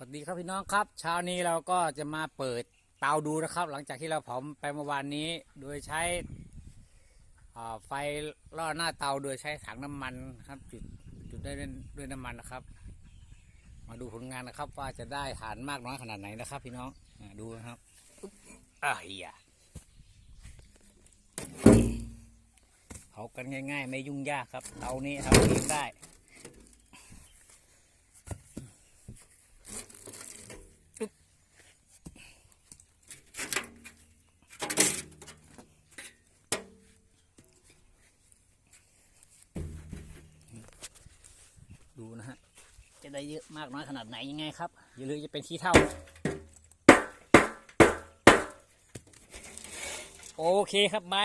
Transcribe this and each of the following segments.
สวัสดีครับพี่น้องครับ เช้านี้เราก็จะมาเปิดเตาดูนะครับ หลังจากที่เราเผาไปเมื่อวานนี้ โดยใช้อ่าไฟล่อหน้าเตาโดยใช้ถังน้ำมันครับจุดจุดได้ด้วยด้วยน้ำมันนะครับ มาดูผลงานนะครับ ว่าจะได้ฐานมากน้อยขนาดไหนนะครับ พี่น้องอ่าดูนะครับอุ๊บอ่าเฮียเผากันง่าย ๆ ไม่ยุ่งยากครับเตานี้ทำเองได้ ดูนะฮะ จะได้เยอะมากน้อยขนาดไหนยังไงครับอย่าลืมจะเป็นขี้เท่า โอเคครับไม้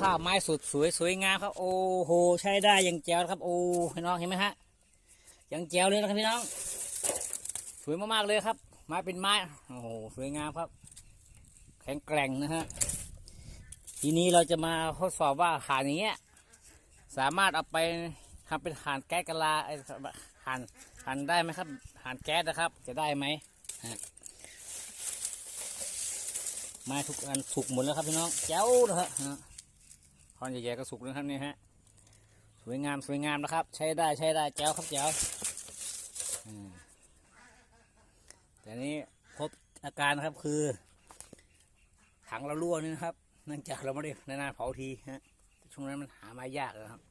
ข้าวไม้สุดสวยสวยงามครับ โอ้โหใช้ได้ยังแจ๋วครับ โอ้พี่น้องเห็นไหมฮะยังแจ๋วเลยนะครับพี่น้อง สวยมากๆเลยครับ ไม้เป็นไม้โอ้โหสวยงามครับ แข็งแกร่งนะฮะทีนี้เราจะมาทดสอบว่าหาอย่างเงี้ยสามารถเอาไป ทำเป็นหานแก๊สกะลาไอ้หานหานได้ไหมครับหานแก๊สนะครับ จะได้ไหมฮะไมาทุกอันสุกหมดแล้วครับพี่น้องเจ้านะฮะฮะคอนใหญ่ๆก็สุกแล้วครับนี่ฮะสวยงามสวยงามนะครับ ใช้ได้ใช้ได้แจ้วครับแจ้วแต่นี้พบอาการครับคือถังเรารั่วนี่นะครับ เนื่องจากเราไม่ได้นานๆเผาทีฮะช่วงนั้นมันหาม้ยากนะครับ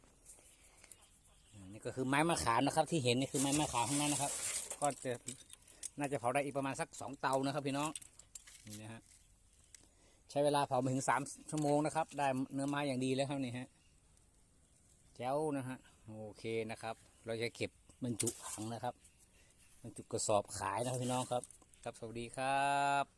ก็คือไม้มะขามนะครับ ที่เห็นนี่คือไม้มะขามทั้งนั้นนะครับ ก็จะน่าจะเผาได้อีกประมาณสักสองเตานะครับ พี่น้องนี่นะฮะใช้เวลาเผามาถึงสามชั่วโมงนะครับ ได้เนื้อไม้อย่างดีแล้วครับนี่ฮะแจ้วนะฮะโอเคนะครับ เราจะเก็บบรรจุถังนะครับบรรจุกระสอบขายนะครับพี่น้องครับ ครับสวัสดีครับ